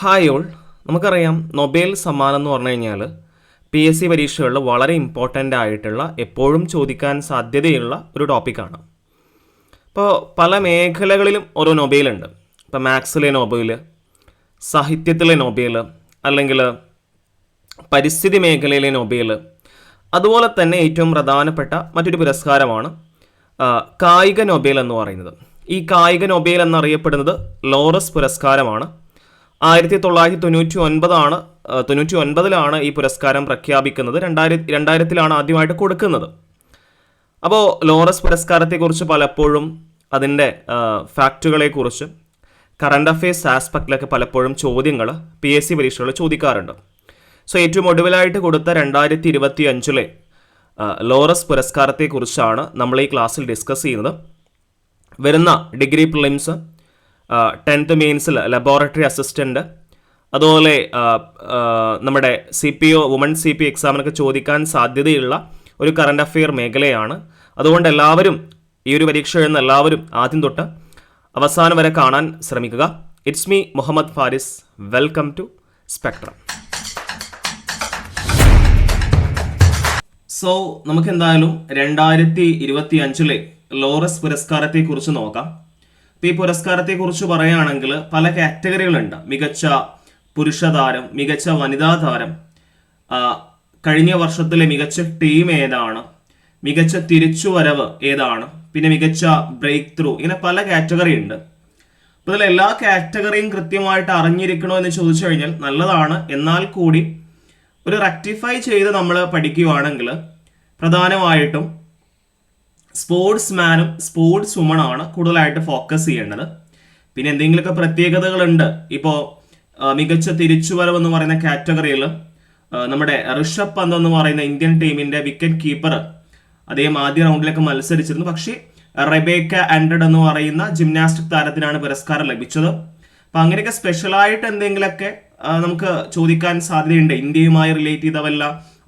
Hi all നമുക്കറിയാം Nobel സമ്മാനം എന്ന് പറഞ്ഞു കഴിഞ്ഞാൽ പി എസ് സി പരീക്ഷകളിൽ വളരെ ഇമ്പോർട്ടന്റ് ആയിട്ടുള്ള എപ്പോഴും ചോദിക്കാൻ സാധ്യതയുള്ള ഒരു ടോപ്പിക്കാണ് ഇപ്പോൾ പല മേഖലകളിലും ഓരോ നൊബേലുണ്ട് ഇപ്പോൾ മാത്സിലെ നൊബേൽ സാഹിത്യത്തിലെ നൊബേൽ അല്ലെങ്കിൽ പരിസ്ഥിതി മേഖലയിലെ നൊബേൽ അതുപോലെ തന്നെ ഏറ്റവും പ്രധാനപ്പെട്ട മറ്റൊരു പുരസ്കാരമാണ് കായിക നൊബേൽ എന്ന് പറയുന്നത്. ഈ കായിക നൊബേൽ എന്നറിയപ്പെടുന്നത് ലോറസ് പുരസ്കാരമാണ്. ആയിരത്തി തൊള്ളായിരത്തി തൊണ്ണൂറ്റി ഒൻപതാണ് തൊണ്ണൂറ്റി ഒൻപതിലാണ് ഈ പുരസ്കാരം പ്രഖ്യാപിക്കുന്നത്. രണ്ടായിരത്തി രണ്ടായിരത്തിലാണ് ആദ്യമായിട്ട് കൊടുക്കുന്നത്. അപ്പോൾ ലോറസ് പുരസ്കാരത്തെക്കുറിച്ച് പലപ്പോഴും അതിന്റെ ഫാക്റ്റുകളെക്കുറിച്ച് കറണ്ട് അഫയേഴ്സ് ആസ്പെക്റ്റിലൊക്കെ പലപ്പോഴും ചോദ്യങ്ങൾ പി എസ് സി പരീക്ഷകളിൽ ചോദിക്കാറുണ്ട്. സോ ഏറ്റവും ഒടുവിലായിട്ട് കൊടുത്ത രണ്ടായിരത്തി ഇരുപത്തി അഞ്ചിലെ ലോറസ് പുരസ്കാരത്തെക്കുറിച്ചാണ് നമ്മൾ ഈ ക്ലാസ്സിൽ ഡിസ്കസ് ചെയ്യുന്നത്. വരുന്ന ഡിഗ്രി പ്രിലിംസ് ടെൻത്ത് മെയിൻസിൽ ലബോറട്ടറി അസിസ്റ്റന്റ് അതുപോലെ നമ്മുടെ C P O woman C P എക്സാമിനൊക്കെ ചോദിക്കാൻ സാധ്യതയുള്ള ഒരു കറണ്ട് അഫെയർ മേഖലയാണ്. അതുകൊണ്ട് എല്ലാവരും ഈ ഒരു പരീക്ഷ എഴുതുന്ന എല്ലാവരും ആദ്യം തൊട്ട് അവസാനം വരെ കാണാൻ ശ്രമിക്കുക. It's me Muhammad Faris welcome to spectrum so നമുക്ക് എന്തായാലും രണ്ടായിരത്തി ഇരുപത്തി അഞ്ചിലെ ലോറസ് പുരസ്കാരത്തെക്കുറിച്ച് നോക്കാം. ഇപ്പൊ ഈ പുരസ്കാരത്തെ കുറിച്ച് പറയുകയാണെങ്കിൽ പല കാറ്റഗറികളുണ്ട്. മികച്ച പുരുഷ താരം മികച്ച വനിതാ താരം കഴിഞ്ഞ വർഷത്തിലെ മികച്ച ടീം ഏതാണ് മികച്ച തിരിച്ചുവരവ് ഏതാണ് പിന്നെ മികച്ച ബ്രേക്ക് ത്രൂ ഇങ്ങനെ പല കാറ്റഗറി ഉണ്ട് അപ്പോൾ ഇതിൽ എല്ലാ കാറ്റഗറിയും കൃത്യമായിട്ട് അറിഞ്ഞിരിക്കണോ എന്ന് ചോദിച്ചു കഴിഞ്ഞാൽ നല്ലതാണ്. എന്നാൽ കൂടി ഒരു റെക്ടിഫൈ ചെയ്ത് നമ്മൾ പഠിക്കുകയാണെങ്കിൽ പ്രധാനമായിട്ടും സ്പോർട്സ് മാനും സ്പോർട്സ് വുമണാണ് കൂടുതലായിട്ട് ഫോക്കസ് ചെയ്യേണ്ടത്. പിന്നെ എന്തെങ്കിലുമൊക്കെ പ്രത്യേകതകളുണ്ട്. ഇപ്പോൾ മികച്ച തിരിച്ചുവരവ് എന്ന് പറയുന്ന കാറ്റഗറിയിൽ നമ്മുടെ ഋഷഭ് പന്ത് എന്ന് പറയുന്ന ഇന്ത്യൻ ടീമിന്റെ വിക്കറ്റ് കീപ്പർ അദ്ദേഹം ആദ്യ റൗണ്ടിലൊക്കെ മത്സരിച്ചിരുന്നു. പക്ഷേ റെബേക്ക ആൻഡ്രഡ് എന്ന് പറയുന്ന ജിംനാസ്റ്റിക് താരത്തിനാണ് പുരസ്കാരം ലഭിച്ചത്. അപ്പൊ അങ്ങനെയൊക്കെ സ്പെഷ്യലായിട്ട് എന്തെങ്കിലുമൊക്കെ നമുക്ക് ചോദിക്കാൻ സാധ്യതയുണ്ട്. ഇന്ത്യയുമായി റിലേറ്റ് ചെയ്ത വല്ല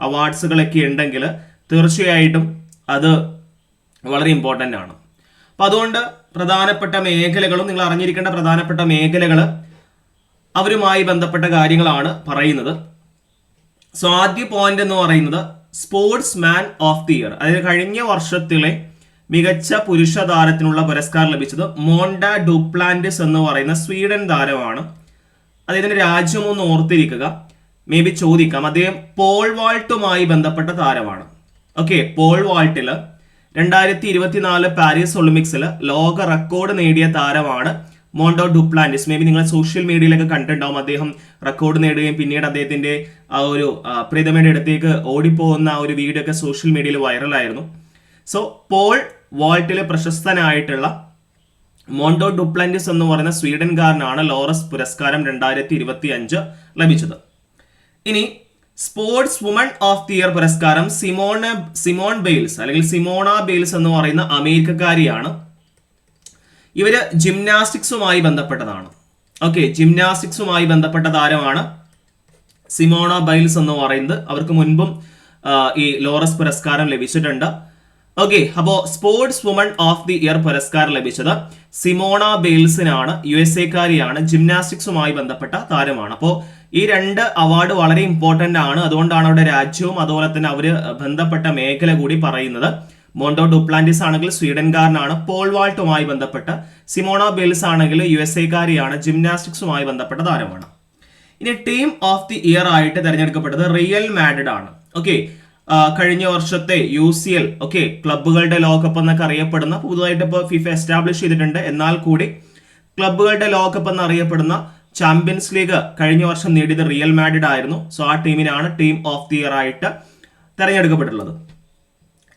അവാർഡ്സുകളൊക്കെ ഉണ്ടെങ്കിൽ തീർച്ചയായിട്ടും അത് വളരെ ഇമ്പോർട്ടന്റ് ആണ്. അപ്പം അതുകൊണ്ട് പ്രധാനപ്പെട്ട മേഖലകളും നിങ്ങൾ അറിഞ്ഞിരിക്കേണ്ട പ്രധാനപ്പെട്ട മേഖലകൾ അവരുമായി ബന്ധപ്പെട്ട കാര്യങ്ങളാണ് പറയുന്നത്. സോ ആദ്യ പോയിന്റ് എന്ന് പറയുന്നത് sports man of the year അതായത് കഴിഞ്ഞ വർഷത്തിലെ മികച്ച പുരുഷ താരത്തിനുള്ള പുരസ്കാരം ലഭിച്ചത് മോണ്ട ഡുപ്ലാൻഡിസ് എന്ന് പറയുന്ന സ്വീഡൻ താരമാണ്. അദ്ദേഹത്തിന്റെ രാജ്യം ഒന്ന് ഓർത്തിരിക്കുക. മേ ബി ചോദിക്കാം. അദ്ദേഹം പോൾ വാൾട്ടുമായി ബന്ധപ്പെട്ട താരമാണ്. ഓക്കെ പോൾ വാൾട്ടിൽ രണ്ടായിരത്തി ഇരുപത്തിനാല് പാരീസ് ഒളിമ്പിക്സിൽ ലോക റെക്കോർഡ് നേടിയ താരമാണ് മോണ്ടോ ഡുപ്ലാൻഡിസ് മേ ബി നിങ്ങൾ സോഷ്യൽ മീഡിയയിലൊക്കെ കണ്ടിട്ടുണ്ടാവും അദ്ദേഹം റെക്കോർഡ് നേടുകയും പിന്നീട് അദ്ദേഹത്തിന്റെ ആ ഒരു പ്രീതമയുടെ അടുത്തേക്ക് ഓടിപ്പോകുന്ന ആ ഒരു വീഡിയോ ഒക്കെ സോഷ്യൽ മീഡിയയിൽ വൈറലായിരുന്നു സോ പോൾ വോൾട്ടിലെ പ്രശസ്തനായിട്ടുള്ള മോണ്ടോ ഡുപ്ലാൻഡിസ് എന്ന് പറയുന്ന സ്വീഡൻകാരനാണ് ലോറസ് പുരസ്കാരം രണ്ടായിരത്തി ഇരുപത്തി അഞ്ച് ലഭിച്ചത്. ഇനി sports woman of the year പുരസ്കാരം സിമോണ സിമോൺ ബെയിൽസ് അല്ലെങ്കിൽ സിമോണ ബെയിൽസ് എന്ന് പറയുന്ന അമേരിക്കക്കാരിയാണ്. ഇവർ ജിംനാസ്റ്റിക്സുമായി ബന്ധപ്പെട്ടതാണ്. ഓക്കെ ജിംനാസ്റ്റിക്സുമായി ബന്ധപ്പെട്ട താരമാണ് സിമോണ ബൈൽസ് എന്ന് പറയുന്നത് അവർക്ക് മുൻപും ഈ ലോറസ് പുരസ്കാരം ലഭിച്ചിട്ടുണ്ട്. ഓക്കെ അപ്പോ sports woman of the year പുരസ്കാരം ലഭിച്ചത് സിമോണ ബെയിൽസിനാണ് യു എസ് എക്കാരിയാണ് ജിംനാസ്റ്റിക്സുമായി ബന്ധപ്പെട്ട താരമാണ്. അപ്പോൾ ഈ രണ്ട് അവാർഡ് വളരെ ഇമ്പോർട്ടന്റ് ആണ്. അതുകൊണ്ടാണ് അവരുടെ രാജ്യവും അതുപോലെ തന്നെ അവർ ബന്ധപ്പെട്ട മേഖല കൂടി പറയുന്നത്. മോണ്ടോ ഡുപ്ലാന്റിസ് ആണെങ്കിൽ സ്വീഡൻകാരനാണ് പോൾ വാൾട്ടുമായി ബന്ധപ്പെട്ട് സിമോണ ബെയിൽസ് ആണെങ്കിൽ യു എസ് എക്കാരിയാണ് ജിംനാസ്റ്റിക്സുമായി ബന്ധപ്പെട്ട താരമാണ്. ഇനി ടീം ഓഫ് ദി ഇയർ ആയിട്ട് തിരഞ്ഞെടുക്കപ്പെട്ടത് റിയൽ മാഡ്രിഡ് ആണ് ഓക്കെ കഴിഞ്ഞ വർഷത്തെ യു സി എൽ ഓക്കെ ക്ലബുകളുടെ ലോകകപ്പ് എന്നൊക്കെ അറിയപ്പെടുന്ന പുതുതായിട്ട് ഇപ്പോൾ ഫിഫ എസ്റ്റാബ്ലിഷ് ചെയ്തിട്ടുണ്ട്. എന്നാൽ കൂടി ക്ലബുകളുടെ ലോകകപ്പ് എന്നറിയപ്പെടുന്ന ചാമ്പ്യൻസ് ലീഗ് കഴിഞ്ഞ വർഷം നേടിയത് റിയൽ മാഡ്രിഡ് ആയിരുന്നു. സോ ആ ടീമിനാണ് ടീം ഓഫ് ദി ഇയർ ആയിട്ട് തെരഞ്ഞെടുക്കപ്പെട്ടിട്ടുള്ളത്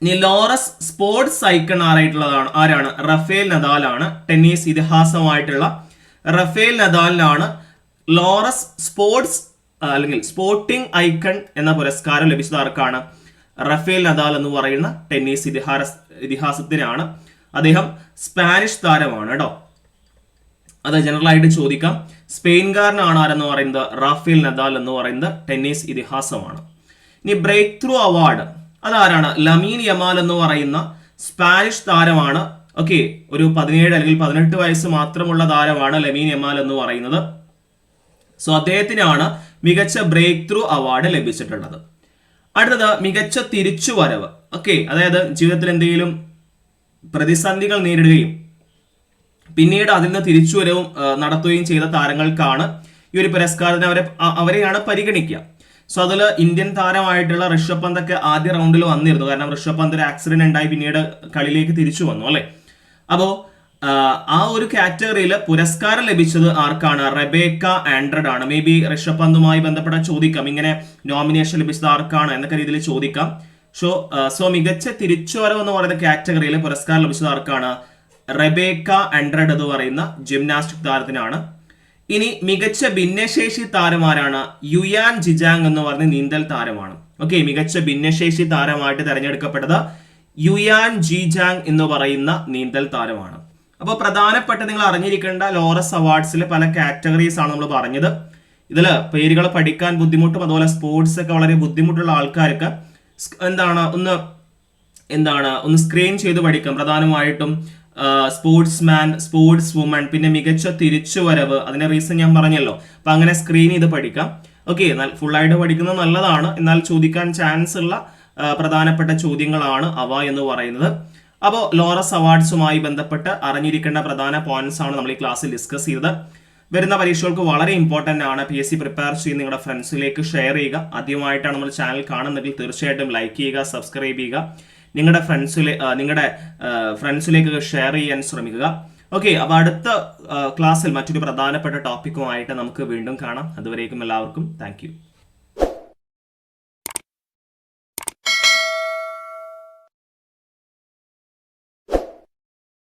ഇനി ലോറസ് സ്പോർട്സ് ഐക്കൺ ആരായിട്ടുള്ളതാണ്? ആരാണ്? റഫേൽ നദാലാണ്. ടെന്നീസ് ഇതിഹാസമായിട്ടുള്ള റഫേൽ നദാലിനാണ് ലോറസ് സ്പോർട്സ് അല്ലെങ്കിൽ സ്പോർട്ടിംഗ് ഐക്കൺ എന്ന പുരസ്കാരം ലഭിച്ചത്. ആർക്കാണ്? റഫേൽ നദാൽ എന്ന് പറയുന്ന ടെന്നീസ് ഇതിഹാസ ഇതിഹാസത്തിനാണ്. അദ്ദേഹം സ്പാനിഷ് താരമാണ് കേട്ടോ. അത് ജനറൽ ആയിട്ട് ചോദിക്കാം. സ്പെയിൻകാരനാണ് ആരെന്ന് പറയുന്നത്? റാഫേൽ നദാൽ എന്ന് പറയുന്നത് ടെന്നീസ് ഇതിഹാസമാണ്. ഇനി ബ്രേക്ക് ത്രൂ അവാർഡ്. അതാരാണ്? ലമീൻ യമാൽ എന്ന് പറയുന്ന സ്പാനിഷ് താരമാണ്. ഓക്കെ ഒരു പതിനേഴ് അല്ലെങ്കിൽ പതിനെട്ട് വയസ്സ് മാത്രമുള്ള താരമാണ് ലമീൻ യമാൽ എന്ന് പറയുന്നത്. സോ അദ്ദേഹത്തിനാണ് മികച്ച ബ്രേക്ക് ത്രൂ അവാർഡ് ലഭിച്ചിട്ടുള്ളത്. അടുത്തത് മികച്ച തിരിച്ചുവരവ്. ഓക്കെ അതായത് ജീവിതത്തിൽ എന്തെങ്കിലും പ്രതിസന്ധികൾ നേരിടുകയും പിന്നീട് അതിൽ നിന്ന് തിരിച്ചുവരവും നടത്തുകയും ചെയ്ത താരങ്ങൾക്കാണ് ഈ ഒരു പുരസ്കാരത്തിന് അവരെ അവരെയാണ് പരിഗണിക്കുക. സോ അതിൽ ഇന്ത്യൻ താരമായിട്ടുള്ള ഋഷഭ് പന്ത് ഒക്കെ ആദ്യ റൗണ്ടിൽ വന്നിരുന്നു. കാരണം ഋഷഭ് ഒരു ആക്സിഡന്റ് ഉണ്ടായി പിന്നീട് കളിയിലേക്ക് തിരിച്ചു വന്നു അല്ലെ? അപ്പോ ആ, ഒരു കാറ്റഗറിയിൽ പുരസ്കാരം ലഭിച്ചത് ആർക്കാണ്? റെബേക്ക ആൻഡ്രഡ് ആണ്. മേ ബി ഋഷഭ് പന്തുമായി ബന്ധപ്പെട്ട ചോദിക്കാം. ഇങ്ങനെ നോമിനേഷൻ ലഭിച്ചത് ആർക്കാണ് എന്നൊക്കെ രീതിയിൽ ചോദിക്കാം. സോ സോ മികച്ച തിരിച്ചുവരവ് എന്ന് പറയുന്ന കാറ്റഗറിയിൽ പുരസ്കാരം ലഭിച്ചത് ആർക്കാണ്? റെബേക്ക ആൻഡ്രഡ് എന്ന് പറയുന്ന ജിംനാസ്റ്റിക് താരത്തിനാണ്. ഇനി മികച്ച ഭിന്നശേഷി താരമാരാണ്? യുയാൻ ജിജാങ് എന്ന് പറയുന്ന നീന്തൽ താരമാണ്. ഓക്കെ മികച്ച ഭിന്നശേഷി താരമായിട്ട് തിരഞ്ഞെടുക്കപ്പെട്ടത് യുയാൻ ജിജാങ് എന്ന് പറയുന്ന നീന്തൽ താരമാണ്. അപ്പോൾ പ്രധാനപ്പെട്ട നിങ്ങൾ അറിഞ്ഞിരിക്കേണ്ട ലോറസ് അവാർഡ്സിൽ പല കാറ്റഗറീസ് ആണ് നമ്മൾ പറഞ്ഞത്. ഇതിൽ പേരുകൾ പഠിക്കാൻ ബുദ്ധിമുട്ടും അതുപോലെ സ്പോർട്സ് ഒക്കെ വളരെ ബുദ്ധിമുട്ടുള്ള ആൾക്കാർക്ക് എന്താണ് ഒന്ന് എന്താണ് ഒന്ന് സ്ക്രീൻ ചെയ്ത് പഠിക്കാം. പ്രധാനമായിട്ടും സ്പോർട്സ് മാൻ സ്പോർട്സ് വുമൺ പിന്നെ മികച്ച തിരിച്ചുവരവ് അതിന്റെ റീസൺ ഞാൻ പറഞ്ഞല്ലോ. അപ്പൊ അങ്ങനെ സ്ക്രീൻ ചെയ്ത് പഠിക്കാം. ഓക്കെ ഫുൾ ആയിട്ട് പഠിക്കുന്നത് നല്ലതാണ്. എന്നാൽ ചോദിക്കാൻ ചാൻസ് ഉള്ള പ്രധാനപ്പെട്ട ചോദ്യങ്ങളാണ് അവ എന്ന് പറയുന്നത്. അപ്പോൾ ലോറസ് അവാർഡ്സുമായി ബന്ധപ്പെട്ട് അറിഞ്ഞിരിക്കേണ്ട പ്രധാന പോയിന്റ്സ് ആണ് നമ്മൾ ഈ ക്ലാസ്സിൽ ഡിസ്കസ് ചെയ്തത്. വരുന്ന പരീക്ഷകൾക്ക് വളരെ ഇമ്പോർട്ടന്റ് ആണ് പി എസ് സി പ്രിപ്പയർ ചെയ്യുന്ന നിങ്ങളുടെ ഫ്രണ്ട്സിലേക്ക് ഷെയർ ചെയ്യുക. ആദ്യമായിട്ടാണ് നമ്മൾ ചാനൽ കാണുന്നെങ്കിൽ തീർച്ചയായിട്ടും ലൈക്ക് ചെയ്യുക സബ്സ്ക്രൈബ് ചെയ്യുക. നിങ്ങളുടെ ഫ്രണ്ട്സിലെ നിങ്ങളുടെ ഫ്രണ്ട്സിലേക്ക് ഷെയർ ചെയ്യാൻ ശ്രമിക്കുക. ഓക്കെ അപ്പോൾ അടുത്ത ക്ലാസ്സിൽ മറ്റൊരു പ്രധാനപ്പെട്ട ടോപ്പിക്കുമായിട്ട് നമുക്ക് വീണ്ടും കാണാം. അതുവരേക്കും എല്ലാവർക്കും താങ്ക്